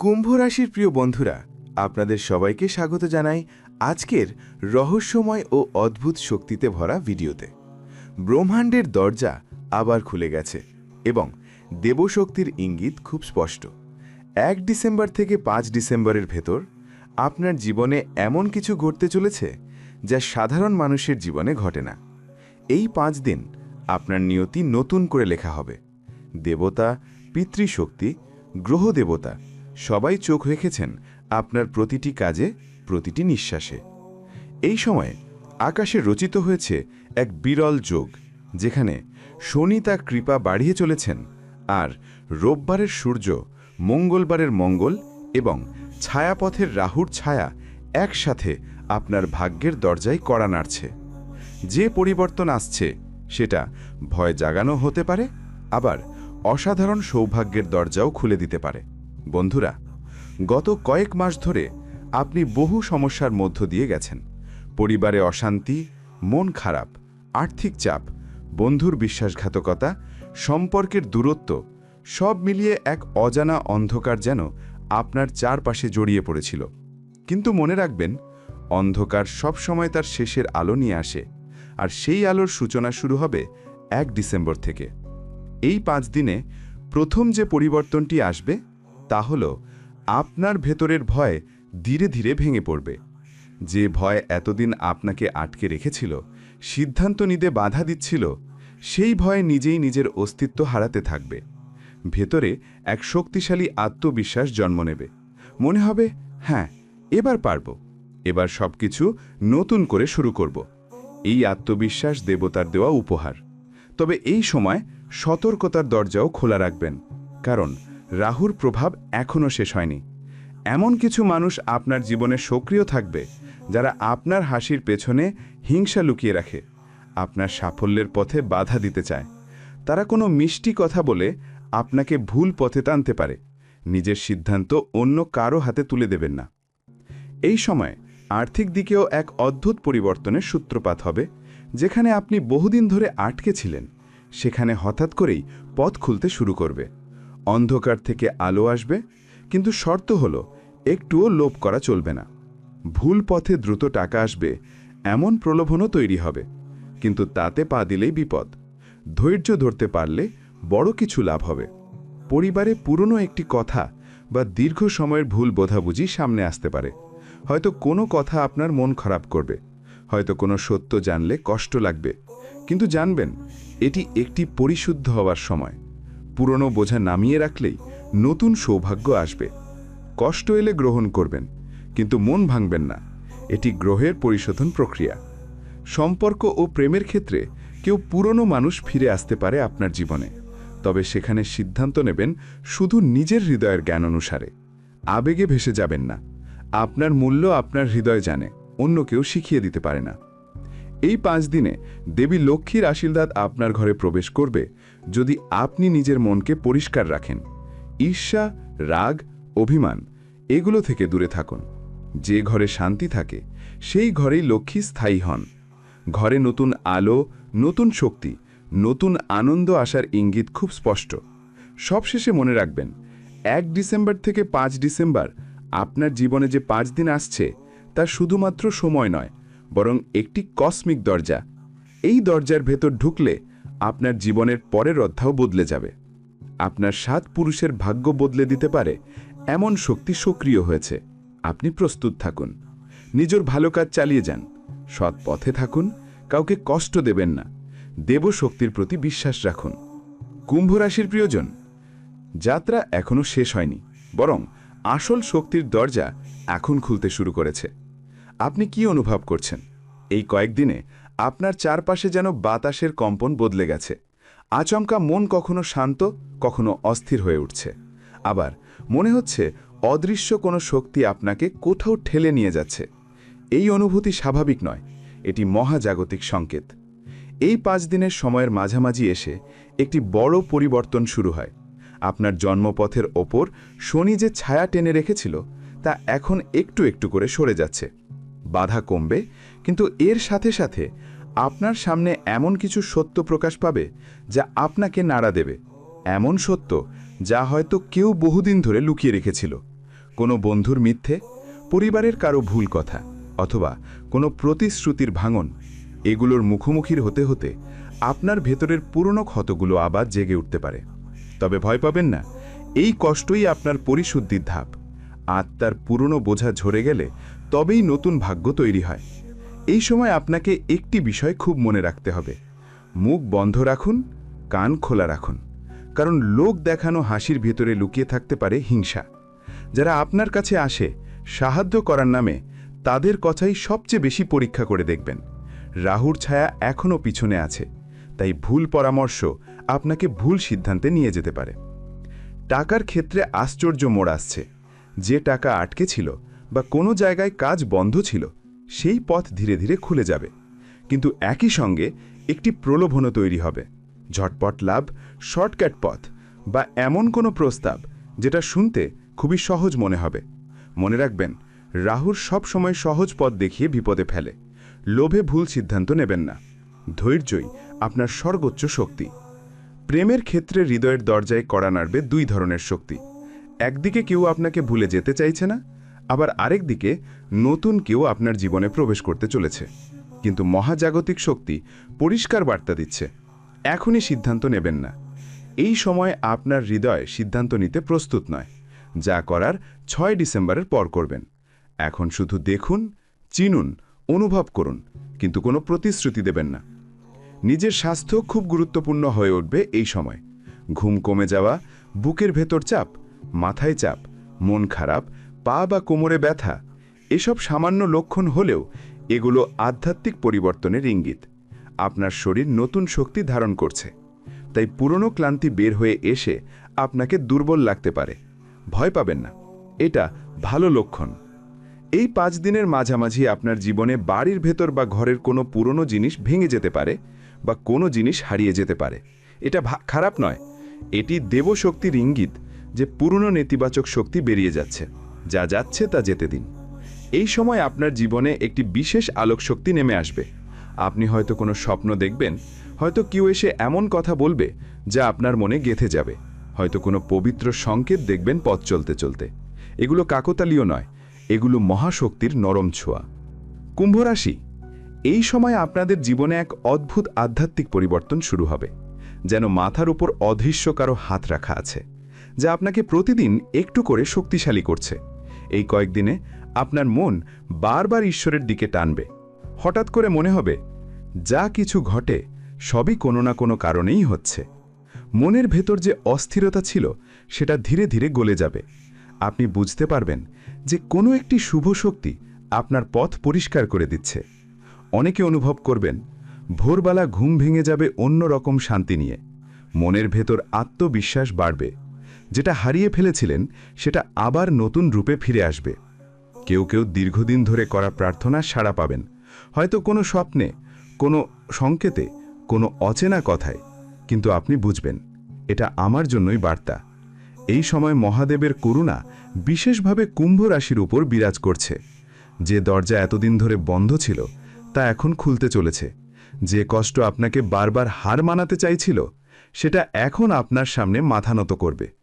কুম্ভ রাশির প্রিয় বন্ধুরা, আপনাদের সবাইকে স্বাগত জানাই আজকের রহস্যময় ও অদ্ভুত শক্তিতে ভরা ভিডিওতে। ব্রহ্মাণ্ডের দরজা আবার খুলে গেছে এবং দেবশক্তির ইঙ্গিত খুব স্পষ্ট। এক ডিসেম্বর থেকে পাঁচ ডিসেম্বরের ভেতর আপনার জীবনে এমন কিছু ঘটতে চলেছে যা সাধারণ মানুষের জীবনে ঘটে না। এই পাঁচ দিন আপনার নিয়তি নতুন করে লেখা হবে। দেবতা, পিতৃশক্তি, গ্রহ দেবতা সবাই চোখ রেখেছেন আপনার প্রতিটি কাজে প্রতিটি নিঃশ্বাসে। এই সময়ে আকাশে রচিত হয়েছে এক বিরল যোগ, যেখানে শনি তার কৃপা বাড়িয়ে চলেছেন আর রোববারের সূর্য মঙ্গলবারের মঙ্গল এবং ছায়াপথের রাহুর ছায়া একসাথে আপনার ভাগ্যের দরজায় কড়া নাড়ছে। যে পরিবর্তন আসছে, সেটা ভয় জাগানো হতে পারে, আবার অসাধারণ সৌভাগ্যের দরজাও খুলে দিতে পারে। বন্ধুরা, গত কয়েক মাস ধরে আপনি বহু সমস্যার মধ্য দিয়ে গেছেন। পরিবারে অশান্তি, মন খারাপ, আর্থিক চাপ, বন্ধুর বিশ্বাসঘাতকতা, সম্পর্কের দূরত্ব, সব মিলিয়ে এক অজানা অন্ধকার যেন আপনার চারপাশে জড়িয়ে পড়েছিল। কিন্তু মনে রাখবেন, অন্ধকার সবসময় তার শেষের আলো নিয়ে আসে, আর সেই আলোর সূচনা শুরু হবে এক ডিসেম্বর থেকে। এই পাঁচ দিনে প্রথম যে পরিবর্তনটি আসবে তা হল, আপনার ভেতরের ভয় ধীরে ধীরে ভেঙে পড়বে। যে ভয় এতদিন আপনাকে আটকে রেখেছিল, সিদ্ধান্ত নিতে বাধা দিচ্ছিল, সেই ভয় নিজেই নিজের অস্তিত্ব হারাতে থাকবে। ভেতরে এক শক্তিশালী আত্মবিশ্বাস জন্ম নেবে। মনে হবে হ্যাঁ এবার পারব। এবার সবকিছু নতুন করে শুরু করব। এই আত্মবিশ্বাস দেবতার দেওয়া উপহার। তবে এই সময় সতর্কতার দরজাও খোলা রাখবেন। কারণ রাহুর প্রভাব এখনও শেষ হয়নি। এমন কিছু মানুষ আপনার জীবনে সক্রিয় থাকবে, যারা আপনার হাসির পেছনে হিংসা লুকিয়ে রাখে, আপনার সাফল্যের পথে বাধা দিতে চায়। তারা কোনো মিষ্টি কথা বলে আপনাকে ভুল পথে টানতে পারে, নিজের সিদ্ধান্ত অন্য কারও হাতে তুলে দেবেন না। এই সময় আর্থিক দিকেও এক অদ্ভুত পরিবর্তনের সূত্রপাত হবে, যেখানে আপনি বহুদিন ধরে আটকে ছিলেন, সেখানে হঠাৎ করেই পথ খুলতে শুরু করবে। অন্ধকার থেকে আলো আসবে, কিন্তু শর্ত হল, একটুও লোভ করা চলবে না। ভুল পথে দ্রুত টাকা আসবে, এমন প্রলোভনও তৈরি হবে। কিন্তু তাতে পা দিলেই বিপদ। ধৈর্য ধরতে পারলে বড় কিছু লাভ হবে। পরিবারে পুরনো একটি কথা বা দীর্ঘ সময়ের ভুল বোঝাবুঝি সামনে আসতে পারে। হয়তো কোনো কথা আপনার মন খারাপ করবে। হয়তো কোনো সত্য জানলে কষ্ট লাগবে। কিন্তু জানবেন, এটি একটি পরিশুদ্ধ হওয়ার সময়। পুরনো বোঝা নামিয়ে রাখলেই নতুন সৌভাগ্য আসবে। কষ্ট এলে গ্রহণ করবেন, কিন্তু মন ভাঙবেন না। এটি গ্রহের পরিশোধন প্রক্রিয়া। সম্পর্ক ও প্রেমের ক্ষেত্রে কেউ পুরনো মানুষ ফিরে আসতে পারে আপনার জীবনে, তবে সেখানে সিদ্ধান্ত নেবেন শুধু নিজের হৃদয়ের জ্ঞান অনুসারে। আবেগে ভেসে যাবেন না। আপনার মূল্য আপনার হৃদয় জানে, অন্য কেউ শিখিয়ে দিতে পারে না। এই পাঁচ দিনে দেবী লক্ষ্মীর আশীর্বাদ আপনার ঘরে প্রবেশ করবে যদি আপনি নিজের মনকে পরিষ্কার রাখেন। ঈর্ষা, রাগ, অভিমান, এগুলো থেকে দূরে থাকুন। যে ঘরে শান্তি থাকে, সেই ঘরেই লক্ষ্মী স্থায়ী হন। ঘরে নতুন আলো, নতুন শক্তি, নতুন আনন্দ আসার ইঙ্গিত খুব স্পষ্ট। সবশেষে মনে রাখবেন, এক ডিসেম্বর থেকে পাঁচ ডিসেম্বর আপনার জীবনে যে পাঁচ দিন আসছে, তা শুধুমাত্র সময় নয়, বরং একটি কসমিক দরজা। এই দরজার ভেতর ঢুকলে আপনার জীবনের পরের অধ্যায় বদলে যাবে। আপনার সাত পুরুষের ভাগ্য বদলে দিতে পারে, এমন শক্তি সক্রিয় হয়েছে। আপনি প্রস্তুত থাকুন। নিজের ভালো কাজ চালিয়ে যান। সৎ পথে থাকুন, কাউকে কষ্ট দেবেন না। দেবশক্তির প্রতি বিশ্বাস রাখুন। কুম্ভ রাশির প্রিয়জন, যাত্রা এখনও শেষ হয়নি, বরং আসল শক্তির দরজা এখন খুলতে শুরু করেছে। আপনি কি অনুভব করছেন? এই কয়েকদিনে আপনার চারপাশে যেন বাতাসের কম্পন বদলে গেছে। আচমকা মন কখনো শান্ত, কখনো অস্থির হয়ে উঠছে। আবার মনে হচ্ছে অদৃশ্য কোনো শক্তি আপনাকে কোথাও ঠেলে নিয়ে যাচ্ছে। এই অনুভূতি স্বাভাবিক নয়, এটি মহাজাগতিক সংকেত। এই পাঁচ দিনের সময়ের মাঝামাঝি এসে একটি বড় পরিবর্তন শুরু হয়। আপনার জন্মপথের ওপর শনি যে ছায়া টেনে রেখেছিল, তা এখন একটু একটু করে সরে যাচ্ছে। বাধা কমবে কিন্তু এর সাথে সাথে আপনার সামনে এমন কিছু সত্য প্রকাশ পাবে যা আপনাকে নাড়া দেবে। এমন সত্য যা হয়তো কেউ বহুদিন ধরে লুকিয়ে রেখেছিল। কোনো বন্ধুর মিথ্যে, পরিবারের কারও ভুল কথা, অথবা কোনো প্রতিশ্রুতির ভাঙন, এগুলোর মুখোমুখির হতে হতে আপনার ভেতরের পুরনো ক্ষতগুলো আবার জেগে উঠতে পারে। তবে ভয় পাবেন না, এই কষ্টই আপনার পরিশুদ্ধির ধাপ। আত্মার পুরনো বোঝা ঝরে গেলে তবেই নতুন ভাগ্য তৈরি হয়। এই সময় আপনাকে একটি বিষয় খুব মনে রাখতে হবে। মুখ বন্ধ রাখুন, কান খোলা রাখুন। কারণ লোক দেখানো হাসির ভেতরে লুকিয়ে থাকতে পারে হিংসা। যারা আপনার কাছে আসে, সাহায্য করার নামে তাদের কথাই সবচেয়ে বেশি পরীক্ষা করে দেখবেন। রাহুর ছায়া এখনও পিছনে আছে, তাই ভুল পরামর্শ আপনাকে ভুল সিদ্ধান্তে নিয়ে যেতে পারে। টাকার ক্ষেত্রে আশ্চর্য মোড় আসছে। যে টাকা আটকে ছিল বা কোনো জায়গায় কাজ বন্ধ ছিল সেই পথ ধীরে ধীরে খুলে যাবে। কিন্তু একই সঙ্গে একটি প্রলোভনও তৈরি হবে। ঝটপট লাভ, শর্টকাট পথ বা এমন কোনো প্রস্তাব যেটা শুনতে খুবই সহজ মনে হবে। মনে রাখবেন, রাহুর সব সময় সহজ পথ দেখিয়ে বিপদে ফেলে। লোভে ভুল সিদ্ধান্ত নেবেন না। ধৈর্যই আপনার সর্বোচ্চ শক্তি। প্রেমের ক্ষেত্রে হৃদয়ের দরজায় কড়া নাড়বে দুই ধরনের শক্তি। একদিকে কেউ আপনাকে ভুলে যেতে চাইছে না আবার আরেক দিকে, নতুন কেউ আপনার জীবনে প্রবেশ করতে চলেছে। কিন্তু মহাজাগতিক শক্তি পরিষ্কার বার্তা দিচ্ছে। এখনই সিদ্ধান্ত নেবেন না। এই সময় আপনার হৃদয় সিদ্ধান্ত নিতে প্রস্তুত নয়। যা করার ছয় ডিসেম্বরের পর করবেন। এখন শুধু দেখুন, চিনুন, অনুভব করুন, কিন্তু কোনো প্রতিশ্রুতি দেবেন না। নিজের স্বাস্থ্য খুব গুরুত্বপূর্ণ হয়ে উঠবে এই সময়। ঘুম কমে যাওয়া, বুকের ভেতর চাপ, মাথায় চাপ, মন খারাপ পা বা কোমরে ব্যথা, এসব সামান্য লক্ষণ হলেও এগুলো আধ্যাত্মিক পরিবর্তনের ইঙ্গিত। আপনার শরীর নতুন শক্তি ধারণ করছে। তাই পুরনো ক্লান্তি বের হয়ে এসে আপনাকে দুর্বল লাগতে পারে। ভয় পাবেন না। এটা ভালো লক্ষণ। এই পাঁচ দিনের মাঝামাঝি আপনার জীবনে বাড়ির ভেতর বা ঘরের কোনো পুরনো জিনিস ভেঙে যেতে পারে বা কোনো জিনিস হারিয়ে যেতে পারে। এটা খারাপ নয়। এটি দেবশক্তির ইঙ্গিত যে পুরনো নেতিবাচক শক্তি বেরিয়ে যাচ্ছে। যা যাচ্ছে তা যেতে দিন। এই সময় আপনার জীবনে একটি বিশেষ আলোক শক্তি নেমে আসবে। আপনি হয়তো কোনো স্বপ্ন দেখবেন, হয়তো কেউ এসে এমন কথা বলবে যা আপনার মনে গেঁথে যাবে। হয়তো কোনো পবিত্র সংকেত দেখবেন পথ চলতে চলতে। এগুলো কাকতালীয় নয়, এগুলো মহাশক্তির নরম ছোঁয়া। কুম্ভরাশি এই সময় আপনাদের জীবনে এক অদ্ভুত আধ্যাত্মিক পরিবর্তন শুরু হবে, যেন মাথার উপর অদৃশ্য কারও হাত রাখা আছে, যা আপনাকে প্রতিদিন একটু করে শক্তিশালী করছে। এই কয়েকদিনে আপনার মন বারবার ঈশ্বরের দিকে টানবে। হঠাৎ করে মনে হবে, যা কিছু ঘটে সবই কোনো না কোনো কারণেই হচ্ছে। মনের ভেতর যে অস্থিরতা ছিল, সেটা ধীরে ধীরে গলে যাবে। আপনি বুঝতে পারবেন যে কোনো একটি শুভ শক্তি আপনার পথ পরিষ্কার করে দিচ্ছে। অনেকে অনুভব করবেন, ভোরবেলা ঘুম ভেঙে যাবে অন্য রকম শান্তি নিয়ে। মনের ভেতর আত্মবিশ্বাস বাড়বে। যেটা হারিয়ে ফেলেছিলেন, সেটা আবার নতুন রূপে ফিরে আসবে। কেউ কেউ দীর্ঘদিন ধরে করা প্রার্থনা সাড়া পাবেন। হয়তো কোনো স্বপ্নে, কোনো সংকেতে, কোনো অচেনা কথায়। কিন্তু আপনি বুঝবেন, এটা আমার জন্যই বার্তা। এই সময় মহাদেবের করুণা বিশেষভাবে কুম্ভ রাশির উপর বিরাজ করছে। যে দরজা এতদিন ধরে বন্ধ ছিল, তা এখন খুলতে চলেছে। যে কষ্ট আপনাকে বারবার হার মানাতে চাইছিল, সেটা এখন আপনার সামনে মাথা নত করবে।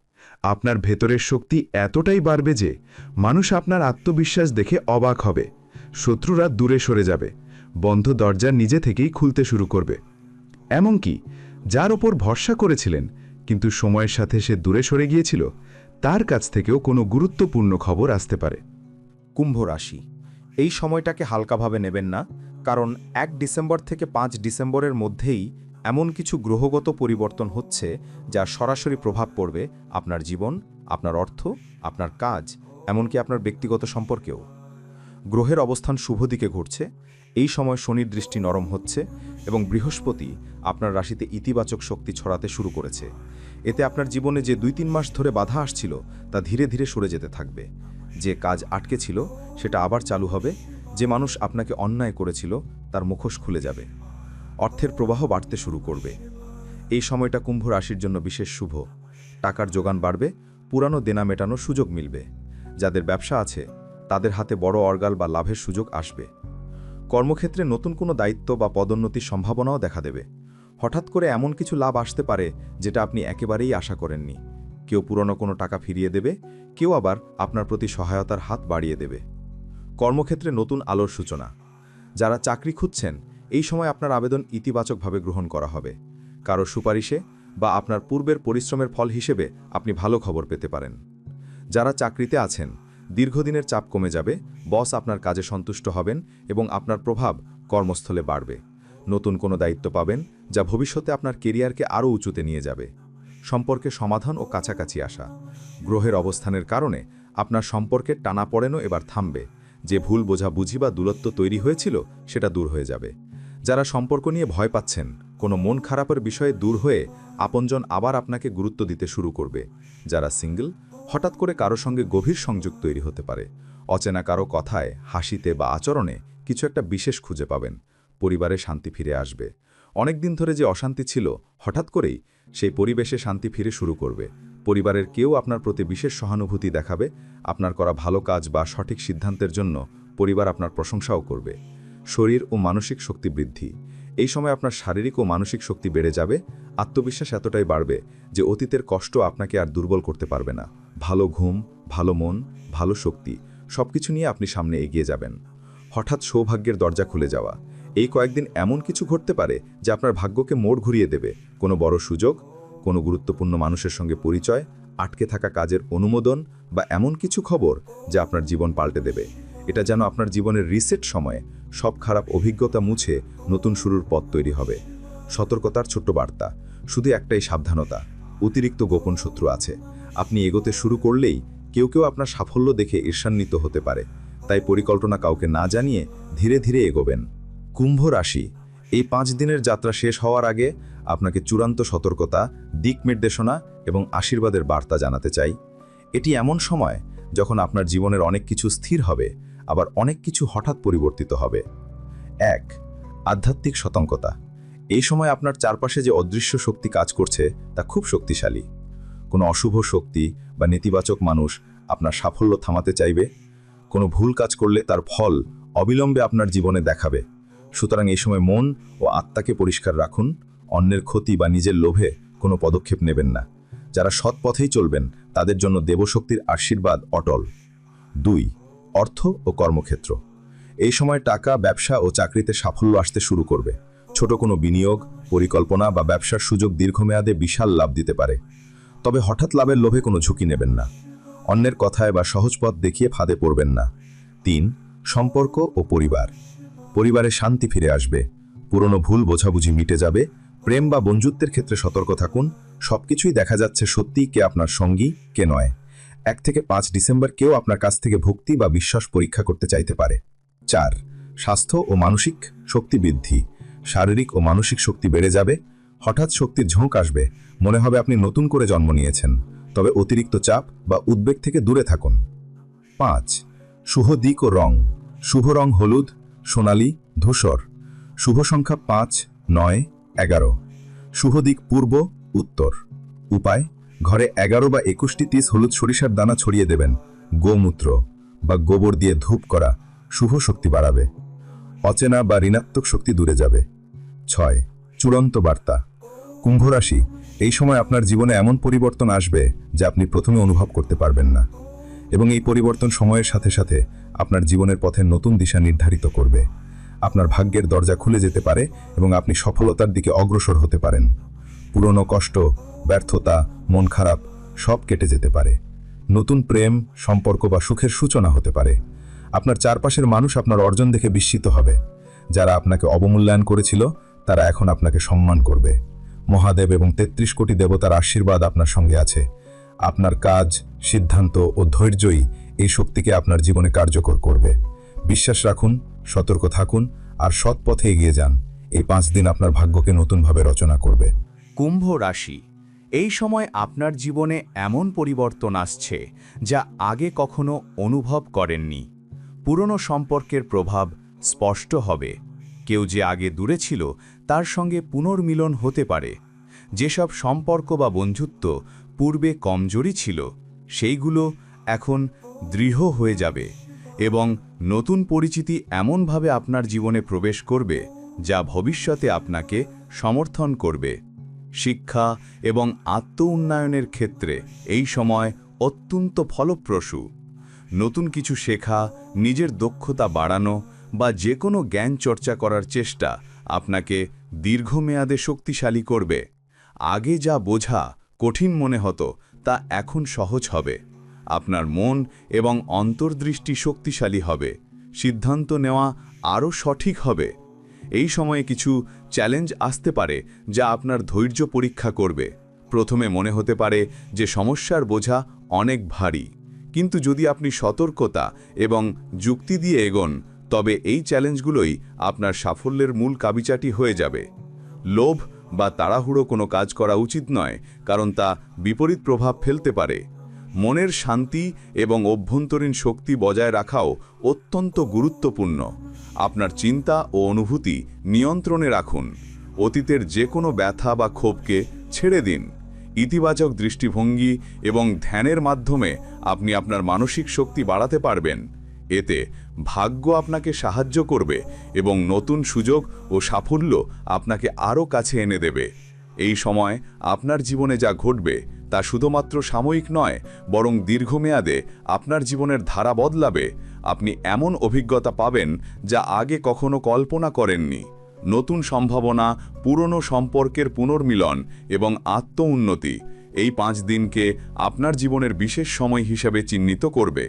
আপনার ভেতরের শক্তি এতটাই বাড়বে যে মানুষ আপনার আত্মবিশ্বাস দেখে অবাক হবে। শত্রুরা দূরে সরে যাবে। বন্ধ দরজা নিজে থেকেই খুলতে শুরু করবে। এমনকি যার ওপর ভরসা করেছিলেন, কিন্তু সময়ের সাথে সে দূরে সরে গিয়েছিল, তার কাছ থেকেও কোনো গুরুত্বপূর্ণ খবর আসতে পারে। কুম্ভ রাশি। এই সময়টাকে হালকাভাবে নেবেন না, কারণ এক ডিসেম্বর থেকে পাঁচ ডিসেম্বরের মধ্যেই এমন কিছু গ্রহগত পরিবর্তন হচ্ছে যা সরাসরি প্রভাব পড়বে আপনার জীবন, আপনার অর্থ, আপনার কাজ, এমনকি আপনার ব্যক্তিগত সম্পর্কেও। গ্রহের অবস্থান শুভ দিকে ঘুরছে, এই সময় শনির দৃষ্টি নরম হচ্ছে এবং বৃহস্পতি আপনার রাশিতে ইতিবাচক শক্তি ছড়াতে শুরু করেছে। এতে আপনার জীবনে যে দুই তিন মাস ধরে বাধা আসছিল তা ধীরে ধীরে সরে যেতে থাকবে। যে কাজ আটকে ছিল, সেটা আবার চালু হবে। যে মানুষ আপনাকে অন্যায় করেছিল, তার মুখোশ খুলে যাবে। অর্থের প্রবাহ বাড়তে শুরু করবে। এই সময়টা কুম্ভ রাশির জন্য বিশেষ শুভ। টাকার যোগান বাড়বে, পুরানো দেনা মেটানোর সুযোগ মিলবে। যাদের ব্যবসা আছে, তাদের হাতে বড় অর্গাল বা লাভের সুযোগ আসবে। কর্মক্ষেত্রে নতুন কোনো দায়িত্ব বা পদোন্নতির সম্ভাবনাও দেখা দেবে। হঠাৎ করে এমন কিছু লাভ আসতে পারে, যেটা আপনি একেবারেই আশা করেননি। কেউ পুরনো কোনো টাকা ফিরিয়ে দেবে, কেউ আবার আপনার প্রতি সহায়তার হাত বাড়িয়ে দেবে। কর্মক্ষেত্রে নতুন আলোর সূচনা। যারা চাকরি খুঁজছেন এই সময় আপনার আবেদন ইতিবাচকভাবে গ্রহণ করা হবে। কারও সুপারিশে বা আপনার পূর্বের পরিশ্রমের ফল হিসেবে আপনি ভালো খবর পেতে পারেন। যারা চাকরিতে আছেন, দীর্ঘদিনের চাপ কমে যাবে, বস আপনার কাজে সন্তুষ্ট হবেন এবং আপনার প্রভাব কর্মস্থলে বাড়বে। নতুন কোনো দায়িত্ব পাবেন, যা ভবিষ্যতে আপনার কেরিয়ারকে আরও উঁচুতে নিয়ে যাবে। সম্পর্কে সমাধান ও কাছাকাছি আসা। গ্রহের অবস্থানের কারণে আপনার সম্পর্কের টানাপড়েনও এবার থামবে। যে ভুল বোঝাবুঝি বা দূরত্ব তৈরি হয়েছিল, সেটা দূর হয়ে যাবে। যারা সম্পর্ক নিয়ে ভয় পাচ্ছেন, কোনো মন খারাপের বিষয়ে দূর হয়ে আপনজন আবার আপনাকে গুরুত্ব দিতে শুরু করবে। যারা সিঙ্গেল, হঠাৎ করে কারও সঙ্গে গভীর সংযোগ তৈরি হতে পারে। অচেনা কারও কথায়, হাসিতে বা আচরণে কিছু একটা বিশেষ খুঁজে পাবেন। পরিবারে শান্তি ফিরে আসবে। অনেক দিন ধরে যে অশান্তি ছিল, হঠাৎ করেই সেই পরিবেশে শান্তি ফিরে শুরু করবে। পরিবারের কেউ আপনার প্রতি বিশেষ সহানুভূতি দেখাবে, আপনার করা ভালো কাজ বা সঠিক সিদ্ধান্তের জন্য পরিবার আপনার প্রশংসাও করবে। শরীর ও মানসিক শক্তি বৃদ্ধি। এই সময় আপনার শারীরিক ও মানসিক শক্তি বেড়ে যাবে, আত্মবিশ্বাস এতটাই বাড়বে যে অতীতের কষ্ট আপনাকে আর দুর্বল করতে পারবে না। ভালো ঘুম, ভালো মন, ভালো শক্তি, সবকিছু নিয়ে আপনি সামনে এগিয়ে যাবেন। হঠাৎ সৌভাগ্যের দরজা খুলে যাওয়া। এই কয়েকদিন এমন কিছু ঘটতে পারে যে আপনার ভাগ্যকে মোড় ঘুরিয়ে দেবে। কোনো বড় সুযোগ, কোনো গুরুত্বপূর্ণ মানুষের সঙ্গে পরিচয়, আটকে থাকা কাজের অনুমোদন বা এমন কিছু খবর যা আপনার জীবন পাল্টে দেবে। এটা যেন আপনার জীবনের রিসেট সময়ে সব খারাপ অভিজ্ঞতা মুছে নতুন শুরুর পথ তৈরি হবে। সতর্কতার ছোট্ট বার্তা, শুধু একটাই সাবধানতা, অতিরিক্ত গোপন শত্রু আছে। আপনি এগোতে শুরু করলেই কেউ কেউ আপনার সাফল্য দেখে ঈর্ষান্বিত হতে পারে। তাই পরিকল্পনা কাউকে না জানিয়ে ধীরে ধীরে এগোবেন। কুম্ভ রাশি, এই পাঁচ দিনের যাত্রা শেষ হওয়ার আগে আপনাকে চূড়ান্ত সতর্কতা, দিক নির্দেশনা এবং আশীর্বাদের বার্তা জানাতে চাই। এটি এমন সময় যখন আপনার জীবনের অনেক কিছু স্থির হবে আবার অনেক কিছু হঠাৎ পরিবর্তিত হবে। এক, আধ্যাত্মিক সতঙ্কতা এই সময় আপনার চারপাশে যে অদৃশ্য শক্তি কাজ করছে, তা খুব শক্তিশালী। কোনো অশুভ শক্তি বা নেতিবাচক মানুষ আপনার সাফল্য থামাতে চাইবে। কোনো ভুল কাজ করলে তার ফল অবিলম্বে আপনার জীবনে দেখাবে। সুতরাং এই সময় মন ও আত্মাকে পরিষ্কার রাখুন। অন্যের ক্ষতি বা নিজের লোভে কোনো পদক্ষেপ নেবেন না। যারা সৎ পথেই চলবেন, তাদের জন্য দেবশক্তির আশীর্বাদ অটল। দুই অর্থ ও কর্মক্ষেত্র। এই সময় টাকা, ব্যবসা ও চাকরিতে সাফল্য আসতে শুরু করবে। ছোট কোনো বিনিয়োগ, পরিকল্পনা বা ব্যবসার সুযোগ দীর্ঘমেয়াদে বিশাল লাভ দিতে পারে। তবে হঠাৎ লাভের লোভে কোনো ঝুঁকি নেবেন না। অন্যের কথায় বা সহজ পথ দেখিয়ে ফাঁদে পড়বেন না। তিন, সম্পর্ক ও পরিবার। পরিবারে শান্তি ফিরে আসবে। পুরনো ভুল বোঝাবুঝি মিটে যাবে। প্রেম বা বন্ধুত্বের ক্ষেত্রে সতর্ক থাকুন। সবকিছুই দেখা যাচ্ছে সত্যিই কে আপনার সঙ্গী, কে নয়। এক থেকে পাঁচ ডিসেম্বর কেউ আপনার কাছ থেকে ভক্তি বা বিশ্বাস পরীক্ষা করতে চাইতে পারে। চার, স্বাস্থ্য ও মানসিক শক্তি বৃদ্ধি। শারীরিক ও মানসিক শক্তি বেড়ে যাবে। হঠাৎ শক্তির ঝোঁক আসবে। মনে হবে আপনি নতুন করে জন্ম নিয়েছেন। তবে অতিরিক্ত চাপ বা উদ্বেগ থেকে দূরে থাকুন। পাঁচ, শুভ দিক ও রং। শুভ রং হলুদ, সোনালী, ধূসর। শুভ সংখ্যা পাঁচ, নয়, এগারো। শুভ দিক পূর্ব, উত্তর। উপায় ঘরে এগারো বা একুশটি তিস হলুদ সরিষার দানা ছড়িয়ে দেবেন। গোমূত্র বা গোবর দিয়ে ধূপ করা শুভ শক্তি বাড়াবে। অচেনা বা ঋণাত্মক শক্তি দূরে যাবে। ছয়, চূড়ান্ত বার্তা। কুম্ভ রাশি, এই সময় আপনার জীবনে এমন পরিবর্তন আসবে যা আপনি প্রথমে অনুভব করতে পারবেন না। এবং এই পরিবর্তন সময়ের সাথে সাথে আপনার জীবনের পথে নতুন দিশা নির্ধারিত করবে। আপনার ভাগ্যের দরজা খুলে যেতে পারে এবং আপনি সফলতার দিকে অগ্রসর হতে পারেন। পুরনো কষ্ট ব্যর্থতা, মন খারাপ, সব কেটে যেতে পারে। নতুন প্রেম, সম্পর্ক বা সুখের সূচনা হতে পারে। আপনার চারপাশের মানুষ আপনার অর্জন দেখে বিস্মিত হবে। যারা আপনাকে অবমূল্যায়ন করেছিল, তারা এখন আপনাকে সম্মান করবে। মহাদেব এবং তেত্রিশ কোটি দেবতার আশীর্বাদ আপনার সঙ্গে আছে। আপনার কাজ, সিদ্ধান্ত ও ধৈর্যই এই শক্তিকে আপনার জীবনে কার্যকর করবে। বিশ্বাস রাখুন, সতর্ক থাকুন আর সৎ পথে এগিয়ে যান। এই পাঁচ দিন আপনার ভাগ্যকে নতুনভাবে রচনা করবে। কুম্ভ রাশি। এই সময় আপনার জীবনে এমন পরিবর্তন আসছে যা আগে কখনো অনুভব করেননি। পুরনো সম্পর্কের প্রভাব স্পষ্ট হবে। কেউ যে আগে দূরে ছিল, তার সঙ্গে পুনর্মিলন হতে পারে। যেসব সম্পর্ক বা বন্ধুত্ব পূর্বে কমজোরি ছিল, সেইগুলো এখন দৃঢ় হয়ে যাবে এবং নতুন পরিচিতি এমনভাবে আপনার জীবনে প্রবেশ করবে যা ভবিষ্যতে আপনাকে সমর্থন করবে। শিক্ষা এবং আত্ম উন্নয়নের ক্ষেত্রে এই সময় অত্যন্ত ফলপ্রসূ। নতুন কিছু শেখা, নিজের দক্ষতা বাড়ানো বা যে কোনো জ্ঞান চর্চা করার চেষ্টা আপনাকে দীর্ঘমেয়াদে শক্তিশালী করবে। আগে যা বোঝা কঠিন মনে হতো তা এখন সহজ হবে। আপনার মন এবং অন্তর্দৃষ্টি শক্তিশালী হবে। সিদ্ধান্ত নেওয়া আরও সঠিক হবে। এই সময়ে কিছু চ্যালেঞ্জ আসতে পারে যা আপনার ধৈর্য পরীক্ষা করবে। প্রথমে মনে হতে পারে যে সমস্যার বোঝা অনেক ভারী। কিন্তু যদি আপনি সতর্কতা এবং যুক্তি দিয়ে এগোন, তবে এই চ্যালেঞ্জগুলোই আপনার সাফল্যের মূল কাবিচাটি হয়ে যাবে। লোভ বা তাড়াহুড়ো কোনো কাজ করা উচিত নয়, কারণ তা বিপরীত প্রভাব ফেলতে পারে। মনের শান্তি এবং অভ্যন্তরীণ শক্তি বজায় রাখাও অত্যন্ত গুরুত্বপূর্ণ। আপনার চিন্তা ও অনুভূতি নিয়ন্ত্রণে রাখুন। অতীতের যে কোনো ব্যথা বা ক্ষোভকে ছেড়ে দিন। ইতিবাচক দৃষ্টিভঙ্গি এবং ধ্যানের মাধ্যমে আপনি আপনার মানসিক শক্তি বাড়াতে পারবেন। এতে ভাগ্য আপনাকে সাহায্য করবে এবং নতুন সুযোগ ও সাফল্য আপনাকে আরও কাছে এনে দেবে। এই সময় আপনার জীবনে যা ঘটবে তা শুধুমাত্র সাময়িক নয়, বরং দীর্ঘমেয়াদে আপনার জীবনের ধারা বদলাবে। আপনি এমন অভিজ্ঞতা পাবেন যা আগে কখনো কল্পনা করেননি। নতুন সম্ভাবনা, পুরনো সম্পর্কের পুনর্মিলন এবং আত্ম উন্নতি এই পাঁচ দিনকে আপনার জীবনের বিশেষ সময় হিসাবে চিহ্নিত করবে।